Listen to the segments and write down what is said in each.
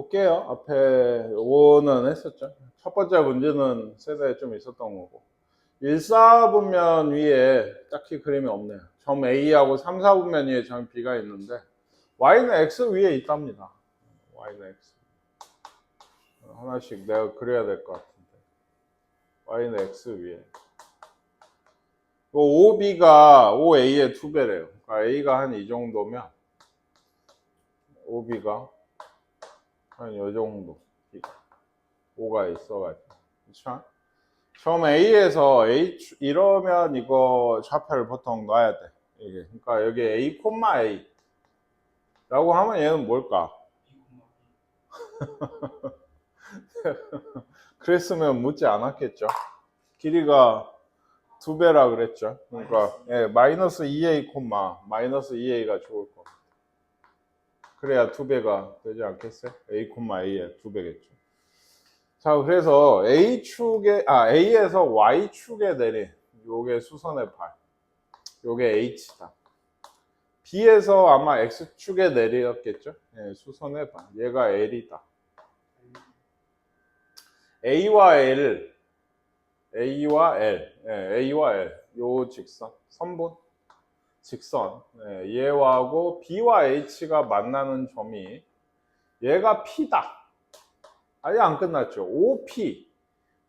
볼게요. 앞에 5는 했었죠. 첫 번째 문제는 세대에 좀 있었던 거고. 1, 4분면 위에 딱히 그림이 없네요. 점 A하고 3, 4분면 위에 점 B가 있는데 Y는 X 위에 있답니다. Y는 X. 하나씩 내가 그려야 될 것 같은데. Y는 X 위에. OB가 OA의 두 배래요. 그러니까 A가 한 이 정도면 OB가 한 요 정도. O가 있어가지고. 그쵸? 처음 A에서 A, 이러면 이거 좌표를 보통 놔야 돼. 이게. 그러니까 여기 A, A. 라고 하면 얘는 뭘까? 그랬으면 묻지 않았겠죠. 길이가 두 배라 그랬죠. 그러니까 예, 마이너스 2a 콤마 마이너스 2a가 좋을 거. 그래야 두 배가 되지 않겠어요? a a의 두 배겠죠. 자, 그래서 a 축에 아 a에서 y 축에 내린 요게 수선의 발. 요게 h다. b에서 아마 x 축에 내렸겠죠? 예, 수선의 발. 얘가 l이다. a와 l A와 L, 예, A와 L, 요 직선, 선분, 직선, 예, 얘하고 B와 H가 만나는 점이 얘가 P다. 아직 안 끝났죠. OP,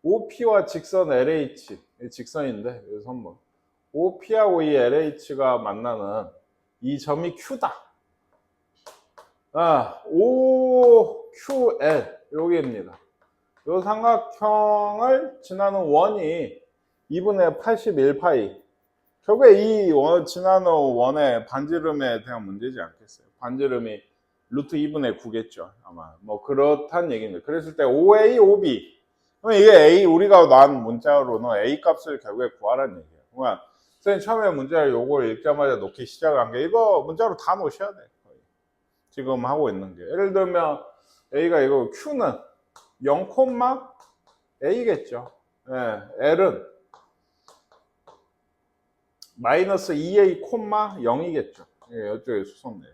OP와 직선 LH, 이 직선인데 이 선분, OP하고 이 LH가 만나는 이 점이 Q다. 아, OQL 여기입니다. 이 삼각형을 지나는 원이 2분의 81파이. 결국에 이 원, 지나는 원의 반지름에 대한 문제지 않겠어요? 반지름이 루트 2분의 9겠죠. 아마. 뭐, 그렇단 얘기입니다. 그랬을 때 5A, 5B. 그럼 이게 A, 우리가 난 문자로는 A 값을 결국에 구하라는 얘기예요. 그러니까, 선생님 처음에 문자를 요걸 읽자마자 놓기 시작한 게 이거 문자로 다 놓으셔야 돼. 거의. 지금 하고 있는 게. 예를 들면 A가 이거 Q는 0, A겠죠. 예, L은 마이너스 2A, 0이겠죠. 예, 이쪽에 수선네.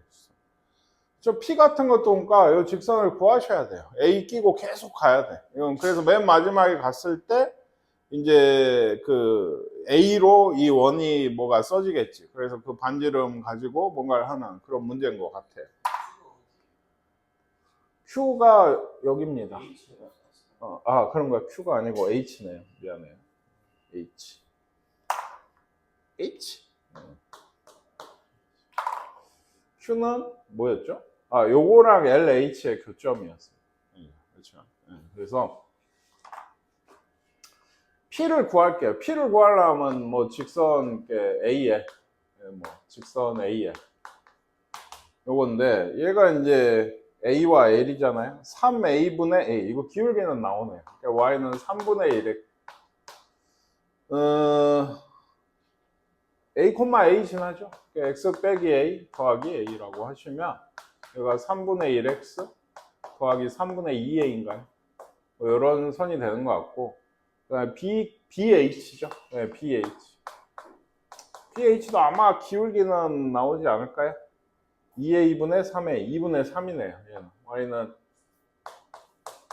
저 P 같은 것도 그러니까 이 직선을 구하셔야 돼요. A 끼고 계속 가야 돼. 이건 그래서 맨 마지막에 갔을 때 이제 그 A로 이 원이 뭐가 써지겠지. 그래서 그 반지름 가지고 뭔가를 하는 그런 문제인 것 같아. Q가 여기입니다. 어, 아, 그런 거야. Q가 아니고 H네요. 미안해요. H. H. 음. Q는 뭐였죠? 아, 요거랑 LH의 교점이었어요. 예, 그렇죠. 예, 그래서 P를 구할게요. P를 구하려면 뭐 직선 A에 예, 뭐 직선 A에 요건데 얘가 이제 A와 L이잖아요. 3A분의 A. 이거 기울기는 나오네요. 그러니까 Y는 3분의 1에 어, A, A 지나죠. 그러니까 X 빼기 A 더하기 A라고 하시면 여기가 3분의 1X 더하기 3분의 2A인가요? 뭐 이런 선이 되는 것 같고 그다음에 B, BH죠. 네, BH. BH도 아마 기울기는 나오지 않을까요? 2a2분의 3a, 2분의 3이네요. 얘는. y는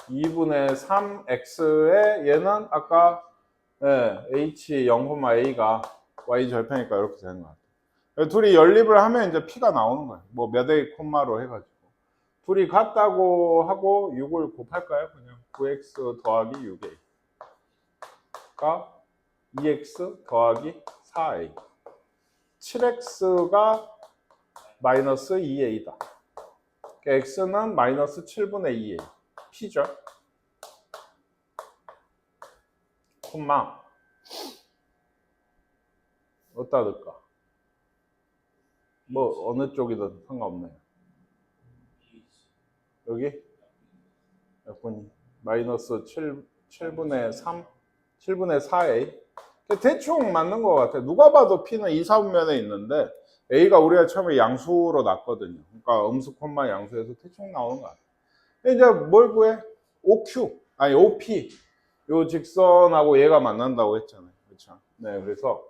2분의 3x에 얘는 아까 예, h 0,a가 y 절편이니까 이렇게 되는 것 같아요. 둘이 연립을 하면 이제 p가 나오는 거예요. 뭐 몇 a 콤마로 해가지고. 둘이 같다고 하고 6을 곱할까요? 그냥 9x 더하기 6a가 2x 더하기 4a. 7x가 마이너스 2a다. x는 마이너스 7분의 2a. p죠. 콤마. 어디다 넣을까? 뭐 어느 쪽이든 상관없네요. 여기? 몇 분이? 마이너스 7, 7분의 3, 7분의 4a. 대충 맞는 것 같아. 누가 봐도 p는 2, 4분면에 있는데 A가 우리가 처음에 양수로 났거든요. 그러니까 음수 콤마 양수에서 대충 나오는 거 같아요. 이제 뭘 구해? OQ, 아니 OP. 요 직선하고 얘가 만난다고 했잖아요. 그렇죠? 네, 그래서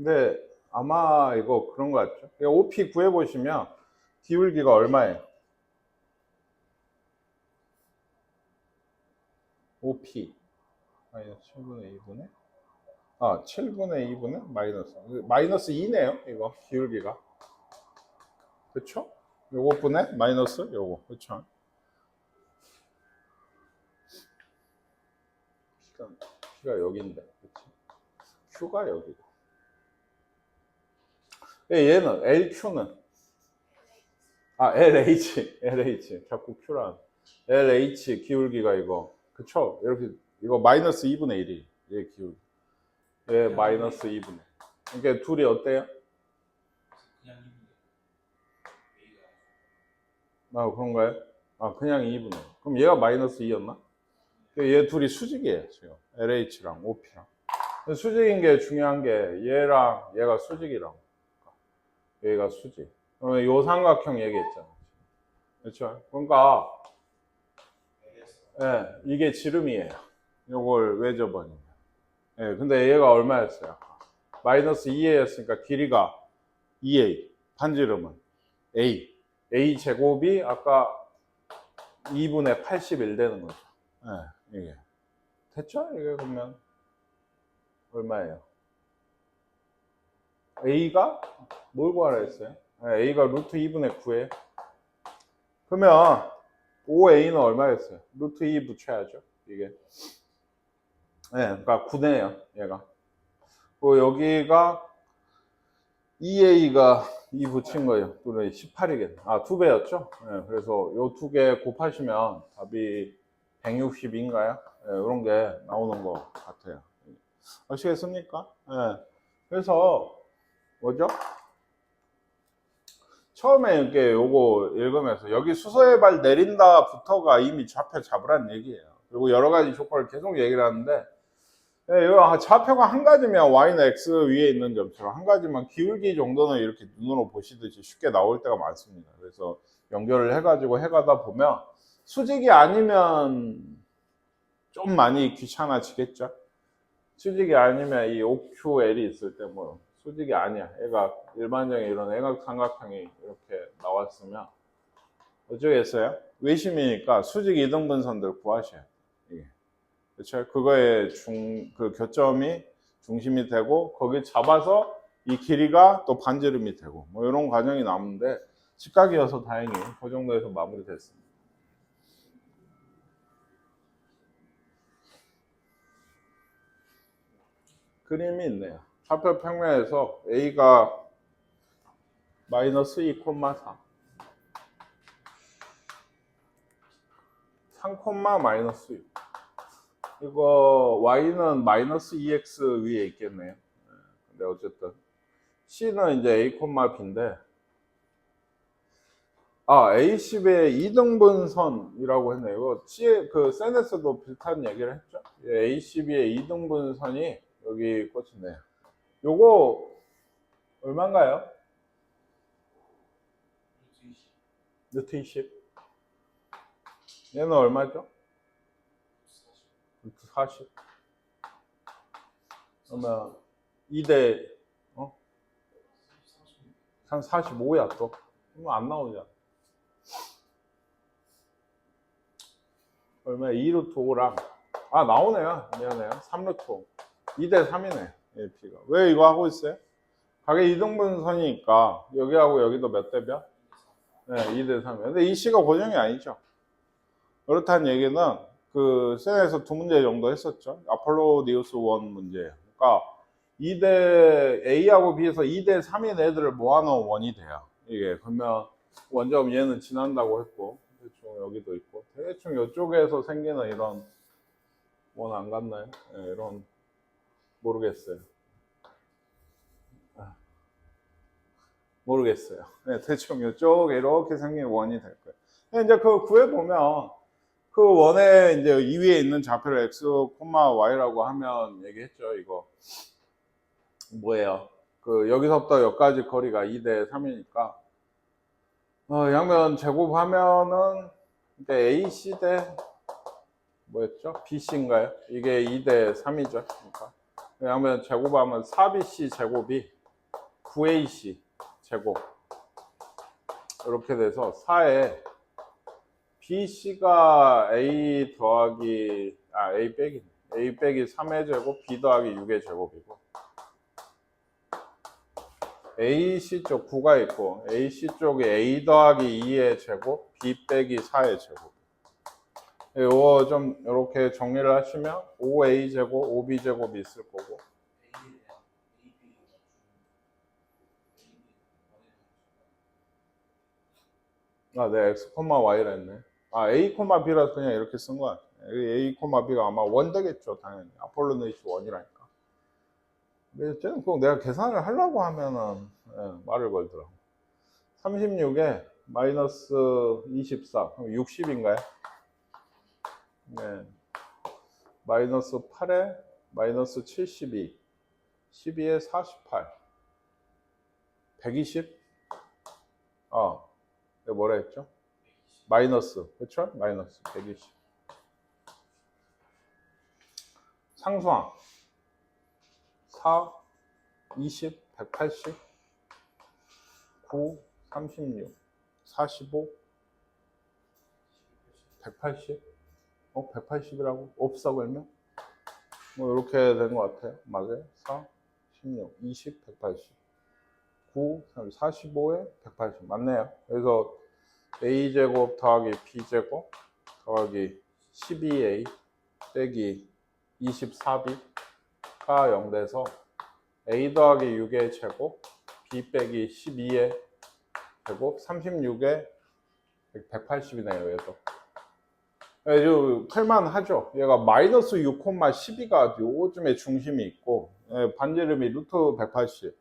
근데 아마 이거 그런 것 같죠? 그러니까 OP 구해보시면 기울기가 얼마예요? OP 마이너스 7분의 2분의 아 7분의 2분의 마이너스 마이너스 2네요 이거 기울기가 그쵸? 요거 분의 마이너스 요거 그쵸? Q가, Q가 여기인데 그치? Q가 여기다 얘는 LQ는 아 LH LH 자꾸 Q란 LH 기울기가 이거. 그쵸? 이렇게 이거 마이너스 2분의 1이 얘 기울기. 얘 마이너스 2분의 그러니까 둘이 어때요? 아 그런가요? 아 그냥 2분의. 그럼 얘가 마이너스 2였나? 얘 둘이 수직이에요 지금. LH랑 OP랑. 수직인 게 중요한 게 얘랑 얘가 수직이라 고 얘가 수직 그러면 요 삼각형 얘기했잖아 그렇죠? 그러니까 예, 이게 지름이에요 요걸 왜 접어냐면 예, 근데 얘가 얼마였어요? 마이너스 2a였으니까 길이가 2a 반지름은 a a 제곱이 아까 2분의 81 되는 거죠. 예, 이게 됐죠? 이게 그러면 얼마예요? A가 뭘 구하라 했어요? 예, a가 루트 2분의 9에 그러면 5a는 얼마였어요? 루트 2 붙여야죠. 이게 예, 그러니까 9네요. 얘가. 그리고 여기가 2a가 2 붙인 거예요. 또는 18이겠네. 아, 두 배였죠? 예, 그래서 요 두 개 곱하시면 답이 160인가요? 예, 이런 게 나오는 것 같아요. 아시겠습니까? 예. 그래서, 뭐죠? 처음에 이렇게 요거 읽으면서 여기 수소의 발 내린다부터가 이미 좌표 잡으라는 얘기예요. 그리고 여러 가지 조건을 계속 얘기를 하는데 예, 이거 좌표가 한 가지면 y는 x 위에 있는 점처럼 한 가지만 기울기 정도는 이렇게 눈으로 보시듯이 쉽게 나올 때가 많습니다. 그래서 연결을 해가지고 해가다 보면 수직이 아니면 좀 많이 귀찮아지겠죠. 수직이 아니면 이 OQL이 있을 때 뭐 수직이 아니야. 얘가 일반적인 이런 애각 삼각형이 이렇게 나왔으면 어쩌겠어요? 외심이니까 수직 이등분선들 구하셔야 돼요. 그렇죠? 그거의 중, 그 교점이 중심이 되고, 거기 잡아서 이 길이가 또 반지름이 되고, 뭐 이런 과정이 나오는데, 직각이어서 다행히 그 정도에서 마무리됐습니다. 그림이 있네요. 좌표 평면에서 A가 마이너스 2,4 3, 마이너스 6 이거 y는 마이너스 2x 위에 있겠네요. 네, 근데 어쨌든 c는 이제 a, b인데 아 a10의 이등분선이라고 했네요. 이거 c 그 센에서도 비슷한 얘기를 했죠. a10의 이등분선이 여기 꽂혔네요. 요거 얼마인가요? 루트 20 루트 20. 얘는 얼마죠? 루트 40. 그러면 2대 어? 30한 45야 또. 그러면 안 나오잖아. 얼마야? 2루트 5랑 아 나오네요. 미안해요. 3루트 5. 2대 3이네. AP가. 왜 이거 하고 있어요? 가게 이등분선이니까 여기하고 여기도 몇 대 몇? 네, 2대 3이에요. 근데 이 C가 고정이 아니죠. 그렇다는 얘기는 그 셀에서 두 문제 정도 했었죠. 아폴로디우스 1 문제예요. 그러니까 2대 A하고 B에서 2대 3인 애들을 모아놓은 원이 돼요. 이게 그러면 원점 얘는 지난다고 했고 대충 여기도 있고 대충 이쪽에서 생기는 이런 원 안 갔나요? 네, 이런 모르겠어요. 아, 모르겠어요. 네, 대충 이쪽에 이렇게 생긴 원이 될 거예요. 근데 이제 그 구해 보면 그 원에 이제 이 위에 있는 좌표를 x, y라고 하면 얘기했죠. 이거 뭐예요? 그 여기서부터 여기까지 거리가 2 대 3이니까 어, 양면 제곱하면은 이제 AC 대 뭐였죠? BC인가요? 이게 2 대 3이죠. 그러니까 양면 제곱하면 4BC 제곱이 9AC 제곱. 이렇게 돼서 4에 BC가 A 더하기 아 A 빼기 A 빼기 3의 제곱 B 더하기 6의 제곱이고 AC 쪽 9가 있고 AC 쪽이 A 더하기 2의 제곱 B 빼기 4의 제곱 이거 좀 이렇게 정리를 하시면 5A 제곱 5B 제곱이 있을 거고 아, 네, x, y라 했네. 아, a, b라서 그냥 이렇게 쓴 거야. a, b가 아마 원 되겠죠, 당연히. 아폴로네이시 원이라니까. 근데 쟤는 꼭 내가 계산을 하려고 하면은 예, 말을 걸더라고. 36에 마이너스 24, 그럼 60인가요? 네. 마이너스 8에 마이너스 72, 12에 48, 120? 어, 이거 뭐라 했죠? 마이너스, 그렇죠? 마이너스 120. 상수항 4, 20, 180, 9, 36, 45, 180. 어, 180이라고? 없어 그러면? 뭐 이렇게 된 것 같아요. 맞아요. 4, 16, 20, 180. 9, 45에 180 맞네요. 그래서 a 제곱 더하기 b 제곱 더하기 12a 빼기 24b가 0 돼서 a 더하기 6의 제곱 b 빼기 12의 제곱 36에 180이네요. 얘도. 예, 좀 할만하죠. 얘가 마이너스 6,12가 요쯤에 중심이 있고 예, 반지름이 루트 180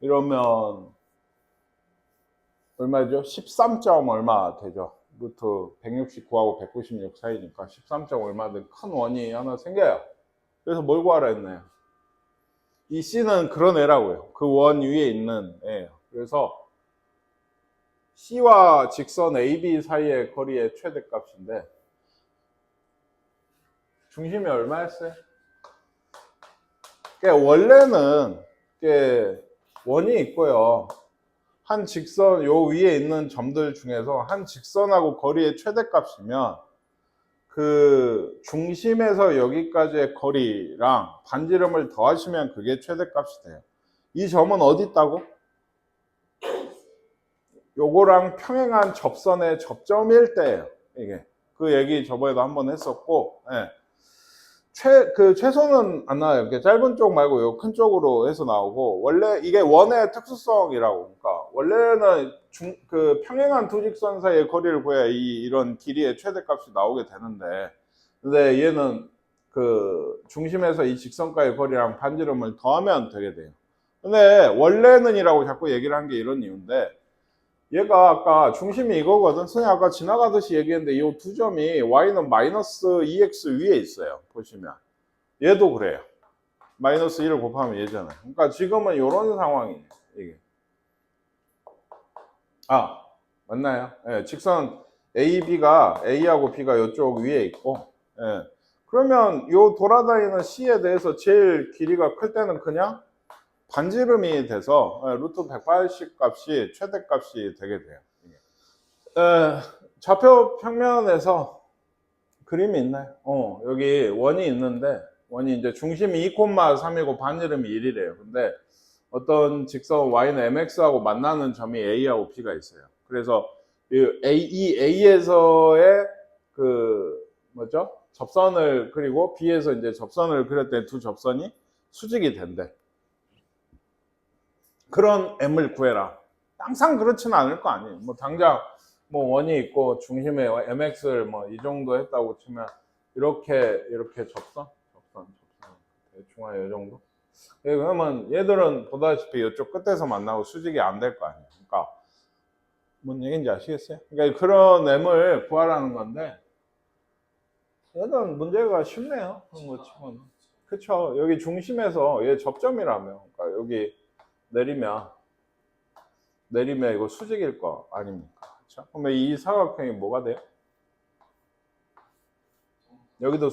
이러면 얼마죠? 13점 얼마 되죠? 루트 169하고 196 사이니까 13점 얼마 된큰 원이 하나 생겨요. 그래서 뭘 구하라 했나요? 이 C는 그런 애라고요. 그 원 위에 있는 애예요. 그래서 C와 직선 AB 사이의 거리의 최대값인데 중심이 얼마였어요? 그러니까 원래는 원이 있고요. 한 직선 요 위에 있는 점들 중에서 한 직선하고 거리의 최대값이면 그 중심에서 여기까지의 거리랑 반지름을 더하시면 그게 최대값이 돼요. 이 점은 어디 있다고? 요거랑 평행한 접선의 접점일 때예요. 이게 그 얘기 저번에도 한번 했었고, 예. 최, 그 최소는 안 나와요. 이렇게 짧은 쪽 말고 요 큰 쪽으로 해서 나오고, 원래 이게 원의 특수성이라고. 그러니까, 원래는 중, 그 평행한 두 직선 사이의 거리를 구해야 이, 이런 길이의 최대값이 나오게 되는데, 근데 얘는 그 중심에서 이 직선과의 거리랑 반지름을 더하면 되게 돼요. 근데 원래는이라고 자꾸 얘기를 한 게 이런 이유인데, 얘가 아까 중심이 이거거든. 선생님 아까 지나가듯이 얘기했는데 이 두 점이 y는 마이너스 2x 위에 있어요. 보시면. 얘도 그래요. 마이너스 1을 곱하면 얘잖아요. 그러니까 지금은 이런 상황이에요. 이게. 아, 맞나요? 예, 직선 AB가 A하고 B가 이쪽 위에 있고, 예. 그러면 요 돌아다니는 C에 대해서 제일 길이가 클 때는 그냥 반지름이 돼서 예, 루트 180 값이 최대값이 되게 돼요. 에, 좌표 평면에서 그림이 있나요? 어, 여기 원이 있는데 원이 이제 중심이 2,3이고 반지름이 1이래요. 근데 어떤 직선 y는 mx하고 만나는 점이 a하고 b가 있어요. 그래서 이 A, 이 a에서의 그 뭐죠? 접선을 그리고 b에서 이제 접선을 그렸더니 두 접선이 수직이 된대. 그런 m을 구해라. 항상 그렇지는 않을 거 아니에요. 뭐 당장 뭐 원이 있고 중심에 mx를 뭐 이 정도 했다고 치면 이렇게 이렇게 접선, 접선, 접선 대충 한이 정도. 예, 그러면 얘들은 보다시피 이쪽 끝에서 만나고 수직이 안 될 거 아니에요. 그러니까 뭔 얘기인지 아시겠어요? 그러니까 그런 m을 구하라는 건데 얘는 문제가 쉽네요. 그런 거 치고는. 그쵸. 여기 중심에서 얘 접점이라며. 그러니까 여기 내리면 내리면 이거 수직일 거 아닙니까? 그렇죠? 그러면 이 사각형이 뭐가 돼요? 여기도.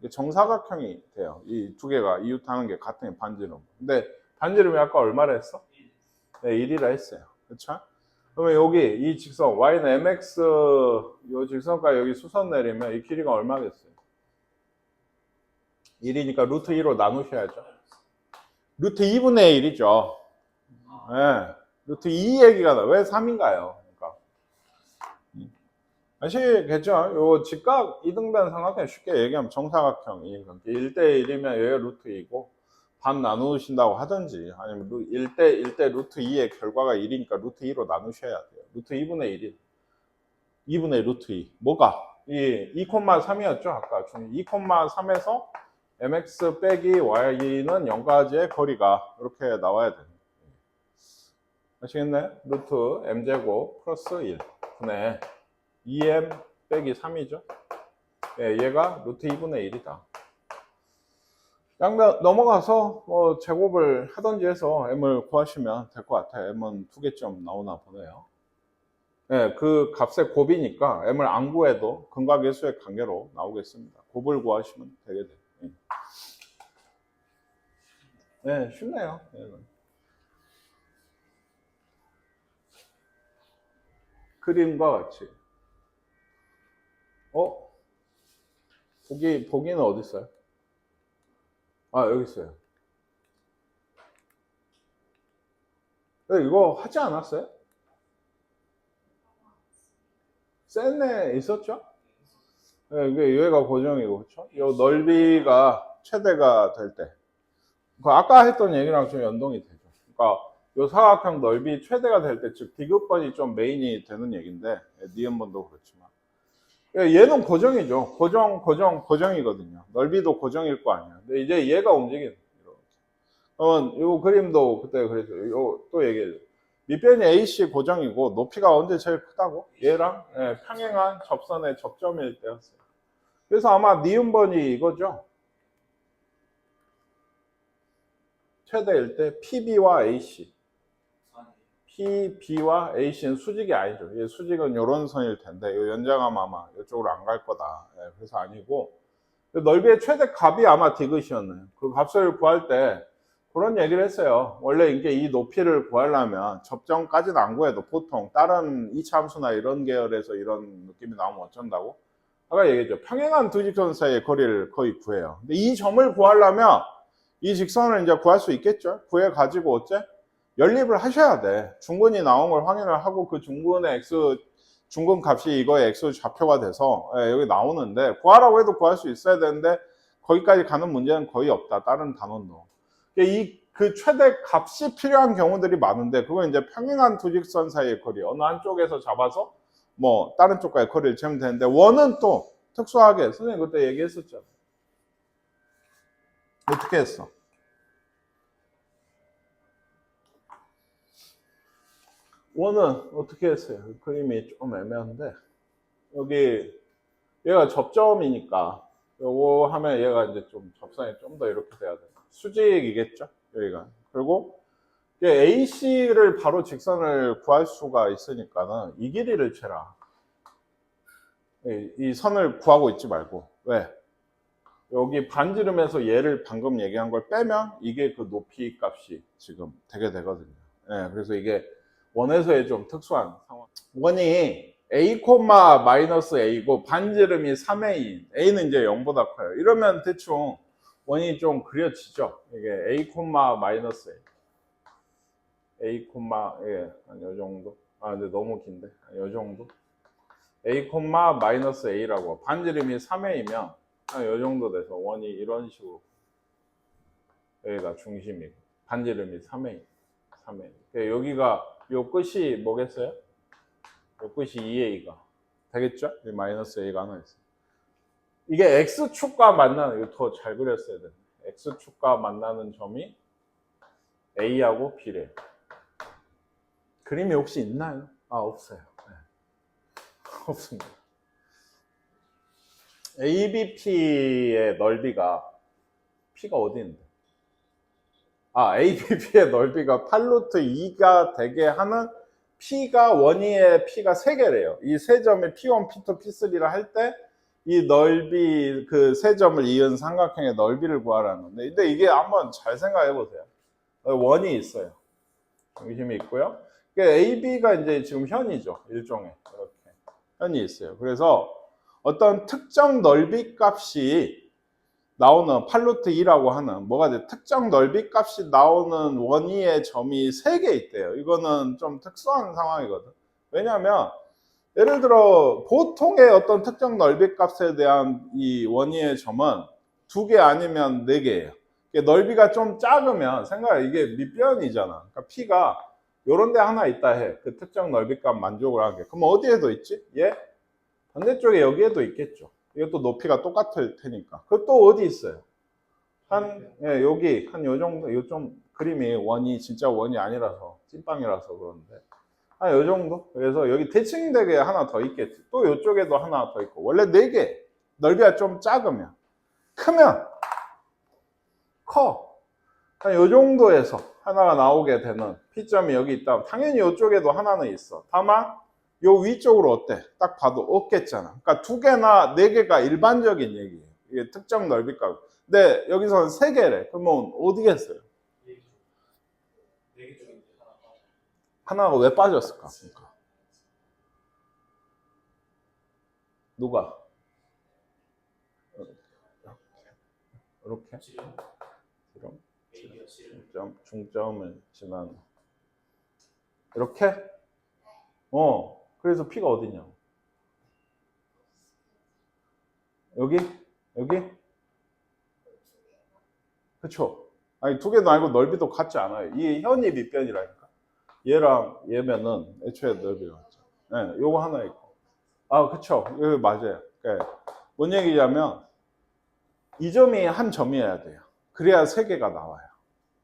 이게 정사각형이 돼요. 이 두 개가 이웃하는 게 같은 게 반지름. 근데 반지름이 아까 얼마라 했어? 네, 1이라 했어요. 그렇죠? 그러면 여기 이 직선 y는 mx 이 직선과 여기 수선 내리면 이 길이가 얼마겠어요? 1이니까 루트 2로 나누셔야죠. 루트 2분의 1이죠. 예. 루트 2 얘기가 나. 왜 3인가요? 그러니까. 음. 아시겠죠? 요 직각 이등변 삼각형 쉽게 얘기하면 정사각형이 1대 1이면 여기가 루트 2고 반 나누신다고 하든지 아니면 1대 1대 루트 2의 결과가 1이니까 루트 2로 나누셔야 돼요. 루트 2분의 1이 2분의 루트 2. 뭐가? 이 2,3이었죠? 아까 중 2,3에서 mx 빼기 y는 0까지의 거리가 이렇게 나와야 됩니다. 아시겠나요? 루트 m제곱 플러스 1 분의 2m 빼기 3이죠. 예, 얘가 루트 2분의 1이다. 양면 넘어가서 뭐 제곱을 하던지 해서 m을 구하시면 될 것 같아요. m은 두 개점 나오나 보네요. 예, 그 값의 곱이니까 m을 안 구해도 근각계수의 관계로 나오겠습니다. 곱을 구하시면 되게. 예. 네, 쉽네요. 그림과 같이. 어? 보기, 보기는 어디 있어요? 아, 여기 있어요. 네, 이거 하지 않았어요? 센에 있었죠? 네, 이게 여기가 고정이고, 그렇죠? 이 넓이가 최대가 될 때. 그 아까 했던 얘기랑 좀 연동이 되죠. 그러니까 요 사각형 넓이 최대가 될 때, 즉 디귿번이 좀 메인이 되는 얘기인데, 니은번도 그렇지만. 예, 얘는 고정이죠. 고정, 고정, 고정이거든요. 넓이도 고정일 거 아니야. 근데 이제 얘가 움직이는. 그러면 요 그림도 그때 그랬어요. 요또 얘기해요. 밑변이 AC 고정이고 높이가 언제 제일 크다고? 얘랑 예, 평행한 접선의 접점일 때였어요. 그래서 아마 니은번이 이거죠. 최대일 때 PB와 AC. PB와 AC는 수직이 아니죠. 이 수직은 이런 선일 텐데, 이 연장하면 아마 이쪽으로 안 갈 거다. 예, 그래서 아니고, 그 넓이의 최대 값이 아마 디귿이었네요. 그 값을 구할 때 그런 얘기를 했어요. 원래 이게 이 높이를 구하려면 접점까지는 안 구해도 보통 다른 이차 함수나 이런 계열에서 이런 느낌이 나오면 어쩐다고? 아까 얘기했죠. 평행한 두 직선 사이의 거리를 거의 구해요. 근데 이 점을 구하려면 이 직선을 이제 구할 수 있겠죠. 구해 가지고 어째? 연립을 하셔야 돼. 중근이 나온 걸 확인을 하고 그 중근의 x 중근 값이 이거의 x 좌표가 돼서 예, 여기 나오는데 구하라고 해도 구할 수 있어야 되는데 거기까지 가는 문제는 거의 없다. 다른 단원도. 이 그 최대 값이 필요한 경우들이 많은데 그건 이제 평행한 두 직선 사이의 거리 어느 한쪽에서 잡아서 뭐 다른 쪽과의 거리를 재면 되는데 원은 또 특수하게 선생님 그때 얘기했었죠. 어떻게 했어? 원은 어떻게 했어요? 그림이 좀 애매한데 여기 얘가 접점이니까 요거 하면 얘가 이제 좀 접선이 좀 더 이렇게 돼야 돼. 수직이겠죠? 여기가. 그리고 AC를 바로 직선을 구할 수가 있으니까는 이 길이를 채라. 이- 이 선을 구하고 있지 말고. 왜? 여기 반지름에서 얘를 방금 얘기한 걸 빼면 이게 그 높이 값이 지금 되게 되거든요. 예, 그래서 이게 원에서의 좀 특수한 상황. 원이 a, 마이너스 a고 반지름이 3a. a는 이제 0보다 커요. 이러면 대충 원이 좀 그려지죠. 이게 a, 마이너스 a. a, 예, 한요 정도. 아, 근데 너무 긴데. 요 정도. a, 마이너스 a라고. 반지름이 3a면 한요 정도 돼서 원이 이런 식으로. 여기가 중심이고. 반지름이 3a. 3a. 여기가 요 끝이 뭐겠어요? 요 끝이 2a가 되겠죠? 이 마이너스 a가 하나 있어요. 이게 x축과 만나는 이거 더 잘 그렸어야 돼. x축과 만나는 점이 a하고 b래. 그림이 혹시 있나요? 아 없어요. 네. 없습니다. ABP의 넓이가 P가 어디 있는데? 아, ABP의 넓이가 8루트 2가 되게 하는 P가 원위의 P가 3개래요. 이 세 점의 P1, P2, P3를 할 때 이 넓이 그 세 점을 이은 삼각형의 넓이를 구하라는 건데 근데 이게 한번 잘 생각해 보세요. 원이 있어요. 중심이 있고요. 그러니까 AB가 이제 지금 현이죠. 일종의. 이렇게. 현이 있어요. 그래서 어떤 특정 넓이 값이 나오는 팔루트 2라고 하는 뭐가 돼? 특정 넓이 값이 나오는 원위의 점이 3개 있대요. 이거는 좀 특수한 상황이거든. 왜냐하면 예를 들어 보통의 어떤 특정 넓이 값에 대한 이 원위의 점은 두 개 아니면 네 개예요. 넓이가 좀 작으면 생각해 이게 밑변이잖아. 그러니까 P가 요런 데 하나 있다 해. 그 특정 넓이 값 만족을 하게. 그럼 어디에도 있지? 얘? 반대쪽에 여기에도 있겠죠. 이것도 높이가 똑같을 테니까. 그 또 어디 있어요? 한, 예, 여기, 한 요 정도, 요 좀 그림이 원이 진짜 원이 아니라서, 찐빵이라서 그러는데. 한 요 정도? 그래서 여기 대칭되게 하나 더 있겠지. 또 요쪽에도 하나 더 있고. 원래 네 개. 넓이가 좀 작으면. 크면, 커. 한 요 정도에서 하나가 나오게 되는 P점이 여기 있다. 당연히 요쪽에도 하나는 있어. 다만, 요 위쪽으로 어때? 딱 봐도 없겠잖아. 그러니까 두 개나 네 개가 일반적인 얘기예요. 이게 특정 넓이값. 근데 여기서는 세 개래. 그러면 어디겠어요? 네개 중에 이제 하나 빠져. 하나가 왜 빠졌을까? 그러니까. 누가? 이렇게 지름 중점, 중점을 지난 이렇게? 어. 그래서 P가 어디냐? 여기? 여기? 그쵸? 아니 두 개도 아니고 넓이도 같지 않아요. 이게 현이 밑변이라니까. 얘랑 얘면은 애초에 넓이가 같죠. 네, 요거 하나 있고. 아, 그쵸. 여기 맞아요. 네. 뭔 얘기냐면 이 점이 한 점이어야 돼요. 그래야 세 개가 나와요.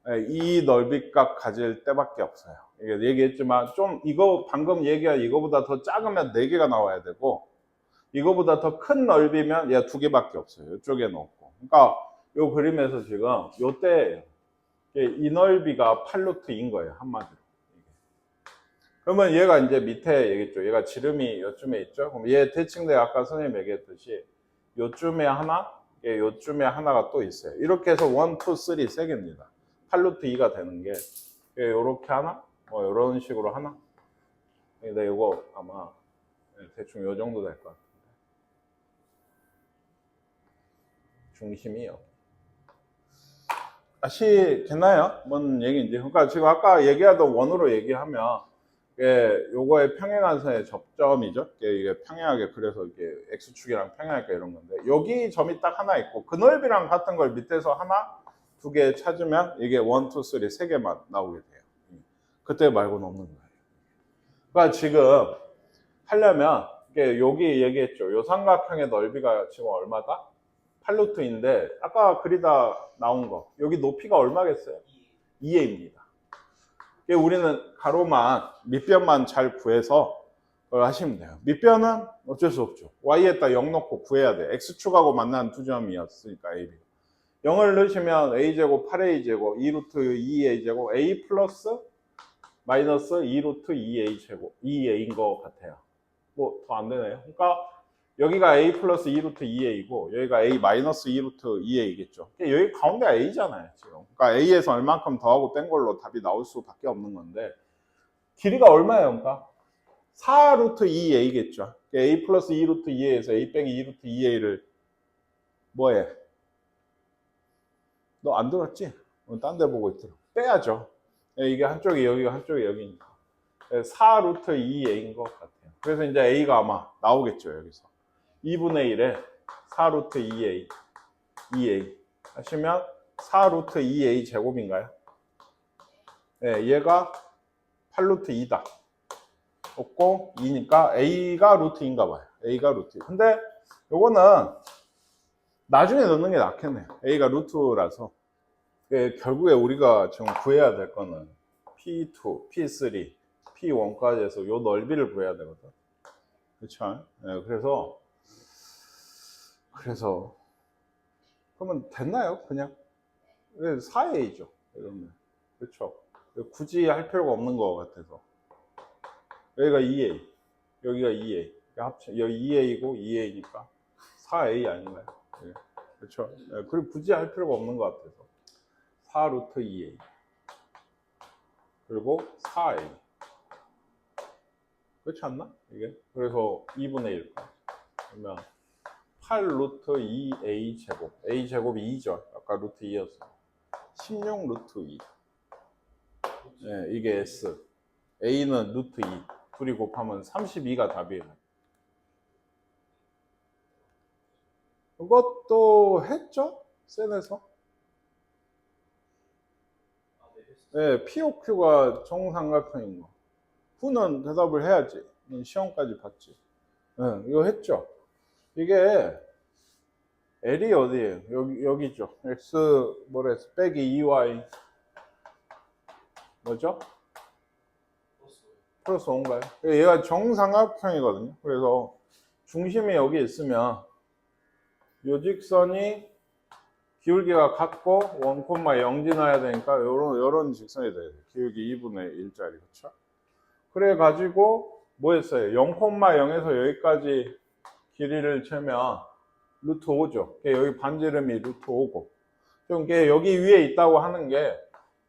네, 이 넓이값 가질 때밖에 없어요. 이게 얘기했지만 좀 이거 방금 얘기한 이거보다 더 작으면 네 개가 나와야 되고 이거보다 더 큰 넓이면 얘 두 개밖에 없어요. 이쪽에는 없고. 그러니까 요 그림에서 지금 요때 이 넓이가 8루트인 거예요. 한마디로. 그러면 얘가 이제 밑에 얘기했죠. 얘가 지름이 요쯤에 있죠. 그럼 얘 대칭대 아까 선생님 얘기했듯이 요쯤에 하나, 얘 요쯤에 하나가 또 있어요. 이렇게 해서 1, 2, 3, 세 개입니다. 8루트 2가 되는 게 요렇게 하나, 뭐 이런 식으로 하나. 근데 이거 아마 대충 요 정도 될 것 같은데. 중심이요. 아시겠나요? 뭔 얘기인지. 그러니까 지금 아까 얘기하던 원으로 얘기하면 이게 요거의 평행한선의 접점이죠. 이게 이게 평행하게 그래서 이게 x축이랑 평행할까 이런 건데 여기 점이 딱 하나 있고 그 넓이랑 같은 걸 밑에서 하나 두 개 찾으면 이게 원, 투, 쓰리 세 개만 나오게 돼요. 그때 말고는 없는 거예요. 그러니까 지금 하려면 이게 여기 얘기했죠. 요 삼각형의 넓이가 지금 얼마다? 8루트인데 아까 그리다 나온 거 여기 높이가 얼마겠어요? 2a입니다. 우리는 가로만 밑변만 잘 구해서 그걸 하시면 돼요. 밑변은 어쩔 수 없죠. y에다 0 넣고 구해야 돼. x축하고 만난 두 점이었으니까 a, b. 0을 넣으시면 a제곱 8a제곱 2루트 2a제곱 a 플러스 마이너스 2루트 2a제곱 2a인 것 같아요. 뭐 더 안 되네요. 그러니까 여기가 a 플러스 2 루트 2a이고 여기가 a 마이너스 2 루트 2a겠죠. 여기 가운데가 a잖아요. 지금. 그러니까 a에서 얼만큼 더하고 뺀 걸로 답이 나올 수밖에 없는 건데 길이가 얼마예요? 그러니까 4 루트 2a겠죠. a 플러스 2 루트 2a에서 a 빼기 2 루트 2a를 뭐해? 너 안 들었지? 딴 데 보고 있더라. 빼야죠. 예, 이게 한쪽이 여기가 한쪽이 여기니까. 4 루트 2a인 것 같아요. 그래서 이제 a가 아마 나오겠죠, 여기서. 2분의 1에 4루트 2a, 2a 하시면 4루트 2a 제곱인가요? 네, 얘가 8루트 2다. 없고 2니까 a가 루트인가 봐요. a가 루트. 근데 요거는 나중에 넣는 게 낫겠네요. a가 루트라서. 예, 결국에 우리가 지금 구해야 될 거는 P2, P3, P1까지 해서 요 넓이를 구해야 되거든. 예, 그래서, 그래서, 그러면 됐나요? 그냥? 4A죠. 이러면. 그쵸? 굳이 할 필요가 없는 것 같아서. 여기가 2A, 여기가 2A. 합쳐, 여기 2A고 2A니까 4A 아닌가요? 예, 그렇죠. 예, 그리고 굳이 할 필요가 없는 것 같아서 4 루트 2A 그리고 4A 그렇지 않나? 이게? 그래서 2분의 1까지. 그러면 8 루트 2a 제곱. a 제곱이 2죠. 아까 루트 2였어. 16 루트 2. 네, 이게 s. a는 루트 2. 둘이 곱하면 32가 답이에요. 그것도 했죠? 센에서? 아, 네. 네, POQ가 정삼각형인 거. 후는 대답을 해야지. 넌 시험까지 봤지. 네, 이거 했죠. 이게 L이 어디예요? 여기 여기죠. X 뭐랬어? 빼기 2Y 뭐죠? 플러스 플러스 5인가요? 얘가 정삼각형이거든요. 그래서 중심이 여기 있으면 요 직선이 기울기가 같고 1,0 지나야 되니까 요런 요런 직선이 돼야 돼. 기울기 2분의 1짜리 그렇죠? 그래 가지고 뭐 했어요? 0,0에서 여기까지 길이를 재면 루트 5죠. 여기 반지름이 루트 5고. 좀 이게 여기 위에 있다고 하는 게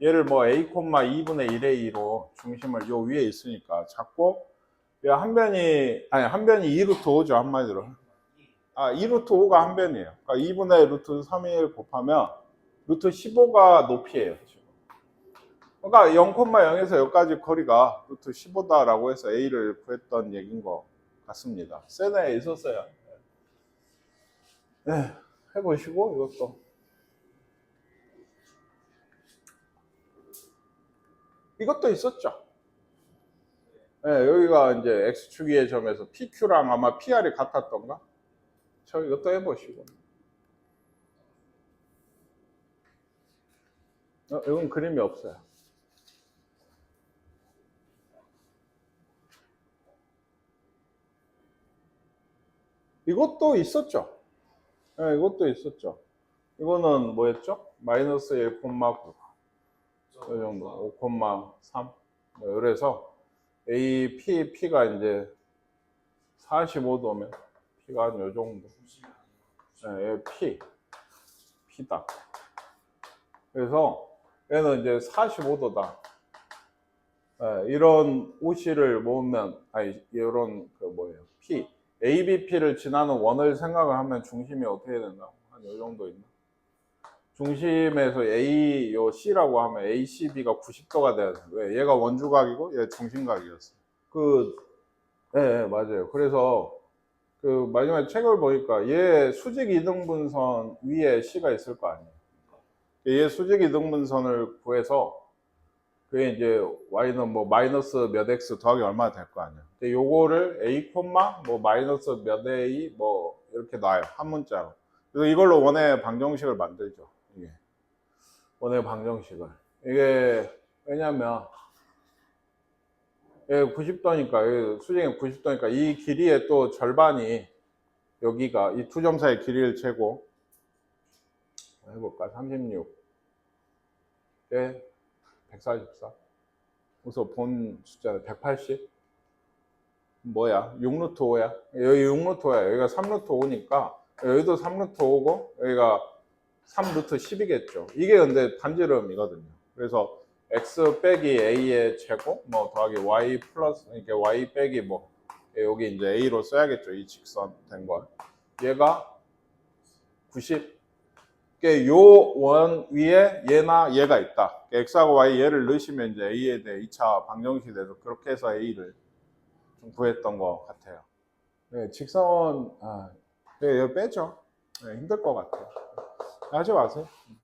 얘를 뭐 a, 2분의 1의 2로 중심을 요 위에 있으니까 잡고 얘한 변이 아니 한 변이 2루트 5죠 한마디로. 아, 2루트 5가 한 변이에요. 그러니까 2분의 루트 3을 곱하면 루트 15가 높이에요. 그러니까 0,0에서 여기까지 거리가 루트 15다라고 해서 A를 구했던 얘기인 것 같습니다. 세네에 있었어요. 네, 해보시고 이것도. 이것도 있었죠. 네, 여기가 이제 X축의 점에서 PQ랑 아마 PR이 같았던가? 저 이것도 해보시고. 어, 이건 그림이 없어요. 이것도 있었죠. 네, 이것도 있었죠. 이거는 뭐였죠? 마이너스 1,9. 이 정도, 5,3. 뭐 이래서 A, P, P가 이제 45도면 P가 한 요 정도. 네, 얘 P, P다. 그래서 얘는 이제 45도다. 이런 OC를 모으면, 아니, 이런 그 뭐예요? P, ABP를 지나는 원을 생각을 하면 중심이 어떻게 된다? 한요 정도 있나? 중심에서 A, 요 C라고 하면 ACB가 90도가 돼야 돼. 왜? 얘가 원주각이고 얘 중심각이었어. 그, 예, 예, 맞아요. 그래서 그 마지막에 책을 보니까 얘 수직 이등분선 위에 C가 있을 거 아니에요. 얘 수직 이등분선을 구해서 그게 이제 y는 뭐 마이너스 몇 x 더하기 얼마 될 거 아니야. 근데 요거를 a 콤마 뭐 마이너스 몇 a 뭐 이렇게 놔요 한 문자로. 그래서 이걸로 원의 방정식을 만들죠. 이게 원의 방정식을 이게 왜냐면 예, 90도니까 수직이 90도니까 이 길이의 또 절반이 여기가 이 사이 길이를 재고 해볼까 36에 144 그래서 본 숫자는 180 뭐야? 6루트 5야? 여기 6루트 5야. 여기가 3루트 5니까 여기도 3루트 5고 여기가 3루트 10이겠죠. 이게 근데 단지름이거든요. 그래서 x 빼기 a의 제곱 뭐 더하기 y 플러스 이렇게 y 빼기 뭐 여기 이제 a로 써야겠죠. 이 직선 된 걸. 얘가 90 요원 위에 얘나 얘가 있다. x하고 y 얘를 넣으시면 이제 a에 대해 2차 방정식이 돼서 그렇게 해서 a를 좀 구했던 것 같아요. 네, 직선 아, 네, 빼죠. 네, 힘들 것 같아요. 하지 마세요.